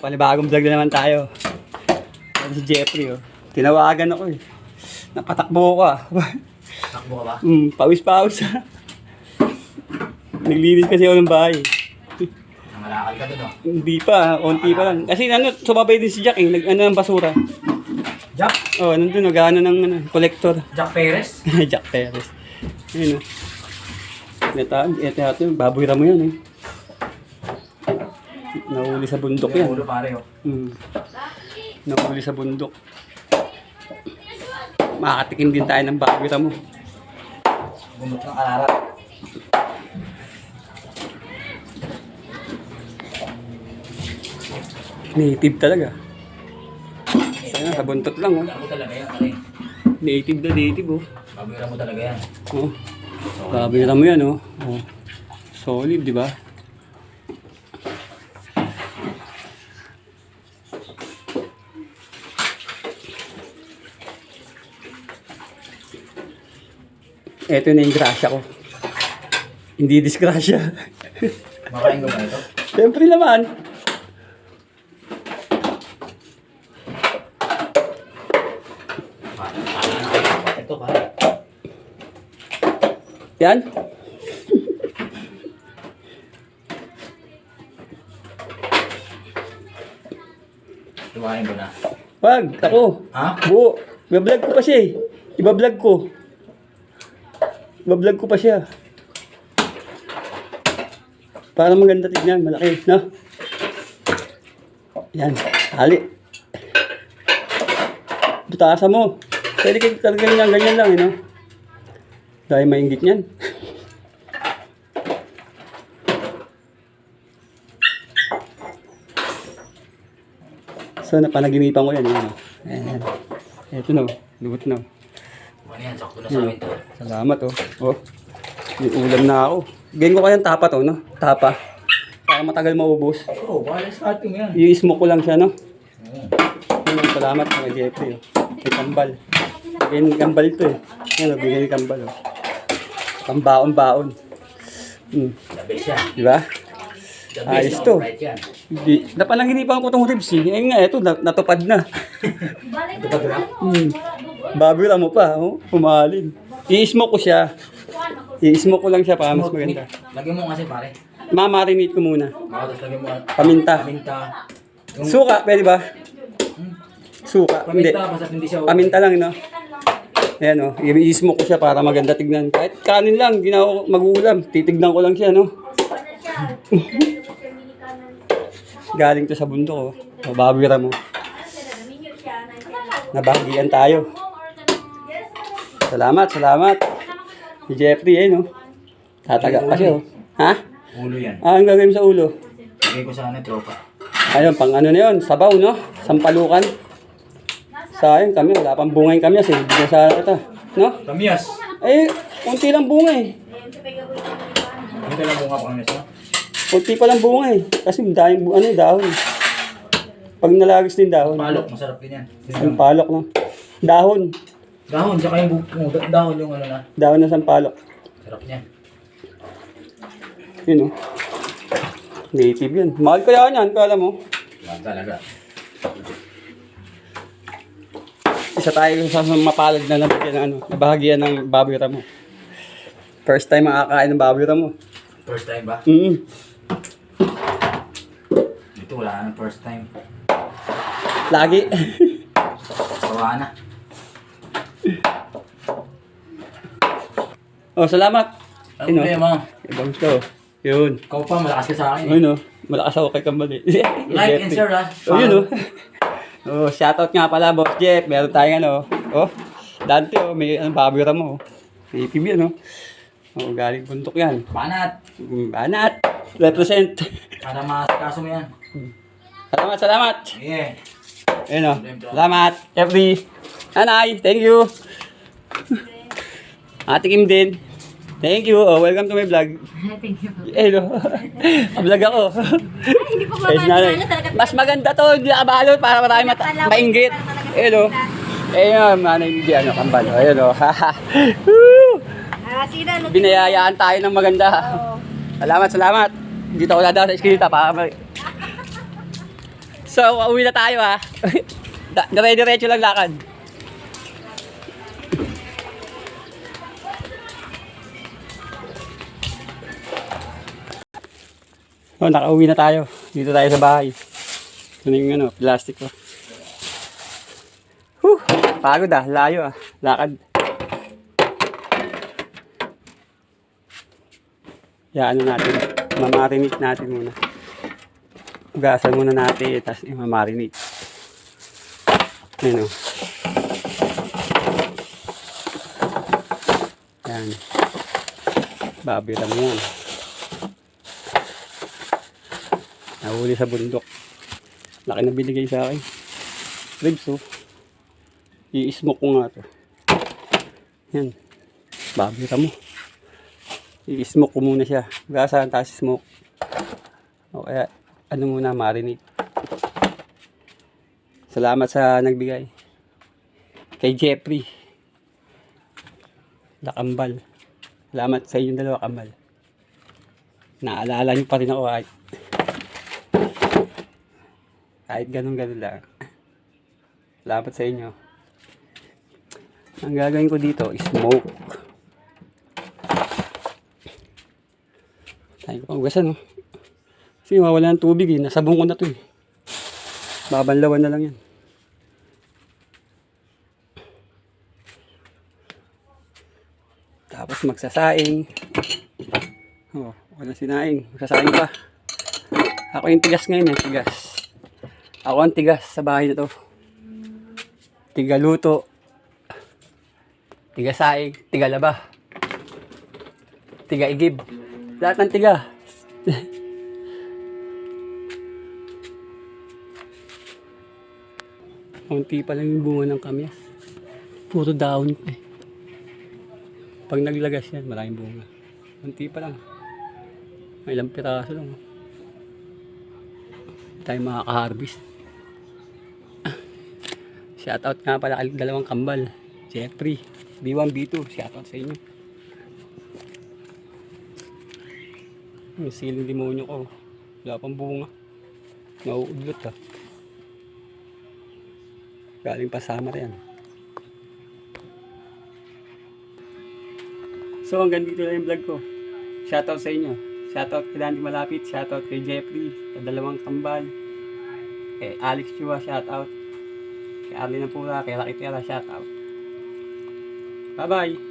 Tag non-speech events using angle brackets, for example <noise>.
Panibagong vlog na naman tayo. Ano si Jeffrey, oh. Tinawagan ako, eh. Nakatakbo ko, ah. Takbo ka ba? hmm, pawis-pawis, ah. Naglinis kasi ako ng bahay. Nangalakal ka dun, oh. Hindi pa, onti pa lang. Kasi ano, sumabay din si Jack, eh. Nag, ano ng basura. Jack? Oh, nandun, nag-ano ng ano, collector. Jack Perez? <laughs> Jack Perez. Ayun, oh. Ito, ito, ito, baboy mo yan, eh. Nahuli sa bundok yan. Ulo pare, oh. Hmm. Nahuli sa bundok. Makakatikim din tayo ng baboy mo. Bundok ng ararat. Native talaga. Sana sa buntot lang, oh. Bago talaga yan, pare. Native na native, oh. Babuira mo talaga yan. Oh. Baboy mo yan, oh. oh. Solid, di ba? Ito na yung grasya ko. Hindi disgrasya. Makain ko ba ito? Siyempre naman. Ito, pare. Yan. Tuwain ko na. Wag, ako. Ha? Buo. Ibablog ko pa siya eh. Ibablog ko. Ibablog ko pa siya. Para maganda tignan, malaki, no? Yan, hali. Butasa mo. Pwede kayo talaga ganyan, ganyan lang, eh, no? Dahil maingit yan. So, napanaginipan ko yan, eh, no? Ayan. Ito na, lubot na. Ano yan, sakto na sa akin to. Salamat oh. Oh. May ulam na ako. Ganyan ko kayang tapa to, no? Tapa. Para matagal maubos. Oo, baka start mo yan. I-smoke ko lang siya, no? Oo. Ayun, salamat mga Jeffrey. Oh. May kambal. Bigyan ng kambal to eh. Ayun, oh, bigyan ng kambal. Oh. Pambaon-baon. Hmm. Best yan. Di ba? Ayos to. of right yan. Di, napanaginipan ko itong ribs eh. Ayun nga, ito, na- natupad na. <laughs> Ba dura? Hmm. Babira mo pa, oh. Pumalin. I-smoke ko siya. I-smoke ko lang siya para mas maganda. Lagyan mo kasi pare. Mamarinate ko muna. Baka tapos lagyan mo Paminta. paminta. Yung Suka, pwede ba? Hmm? Suka, hindi. paminta, basta hindi siya Paminta lang, no? Ayan, no? I-smoke ko siya para maganda tignan. Kahit kanin lang, ginawa ko mag-uulam. Titignan ko lang siya, no? <laughs> Galing to sa bundok, oh. Mababira mo. Nabahagian tayo. Salamat, salamat. Si Jeffrey, eh, no? Tataga pa siya, oh. Ha? Ulo yan. Ah, ang gagawin sa ulo? Lagay ko sa ano, tropa. Ayun, pang ano na yun, sabaw, no? Sampalukan. Sayang kami, wala pang bungay kami kasi hindi sana ito. No? Kamias. Eh, kunti lang bunga eh. Ano ka lang bunga pa kamias, no? Kunti pa lang bunga eh. Kasi dahil ano, dahon. Pag nalagis din dahon. Palok, masarap din yan. Sampalok, no? Dahon. Dahon, tsaka yung bu- da- dahon yung ano na. Dahon ng sampalok. Sarap niyan. Yun, oh. Native yan. Mahal kaya yan, kala mo. Yan talaga. Isa tayo sa mapalad na nabigyan ng ano, nabahagian ng baboy ramo. First time makakain ng baboy ramo. First time ba? Mm Dito wala nang first time. Lagi. Sawa na. Oh, salamat. Ano Sino? ba mo? Ibang to. Yun. Ikaw pa, malakas ka sa akin eh. Ayun oh. Malakas ako kay Kambali. <laughs> Like and share ah. Oh, yun oh. <laughs> oh, shoutout nga pala, Boss Jeff. Meron tayong ano. Oh, Dante oh. May ano, baboy mo oh. May itim yan oh. Oh, galing buntok yan. Banat. Mm, Banat. Represent. <laughs> Para masikaso mo yan. Salamat, salamat. Yeah. Ayun oh. Salamat. Every. Anay, thank you. Ate Kim din. Thank you. Oh, welcome to my vlog. <laughs> Thank you. Eh, no. <laughs> Vlog ako. Hindi po Guys, nanay. Mas maganda to, hindi nakabalot para marami mata- mainggit. Eh, no. Eh, yun, nanay hindi, ano, kambal. Ayun, no. Woo! <laughs> Ah, sila. nag- Binayayaan tayo ng maganda. Oo. Salamat, salamat. Dito ako dadaan sa eskinita para mag... So, uwi na tayo ha. Da- Dire-diretso lang lakad. Oh, nakauwi na tayo. Dito tayo sa bahay. Ito na yung ano, plastic ko. Huh, pagod ah, layo ah. Lakad. Ya, ano natin, mamarinate natin muna. Ugasan muna natin, tapos imamarinate. Yan o. Yan. Babira mo yan. Nahuli sa bundok. Laki na binigay sa akin. Ribs oh. I-smoke ko nga to. Yan. Babira mo. I-smoke ko muna siya. Gasahan tapos smoke. O kaya, ano muna, marinate. Salamat sa nagbigay. Kay Jeffrey. Lakambal. Salamat sa inyong dalawa, Kambal. Naalala niyo pa rin ako kahit kahit ganun-ganun lang. Salamat sa inyo. Ang gagawin ko dito smoke. Tayo ko pang ugasan, no? Kasi mawala ng tubig, eh. Nasabong ko na to, eh. Babanlawan na lang yan. Tapos magsasaing. Oh, wala sinaing. Magsasaing pa. Ako yung tigas ngayon, eh. Tigas. Ako ang tigas sa bahay na to. Tigaluto. Tiga saing. Tiga igib. Lahat ng tiga. <laughs> Kunti pa lang yung bunga ng kamyas. Puro dahon pa eh. Pag naglagas yan, maraming bunga. Kunti pa lang. May ilang piraso lang. oh. Hindi tayo makaka-harvest. Shoutout nga pala kay dalawang kambal. Jeffrey, B1, B2. Shoutout sa inyo. Yung siling demonyo ko. Wala pang bunga. Nauudlot ah. Galing pa summer yan. So hanggang dito lang yung vlog ko. Shoutout sa inyo. Shoutout kay Dandy Malapit. Shoutout kay Jeffrey. Dalawang kambal. Kay Alex Chua. Shoutout. Kay Arlene Pura. Kay Rocky Tera. Shoutout. Bye bye.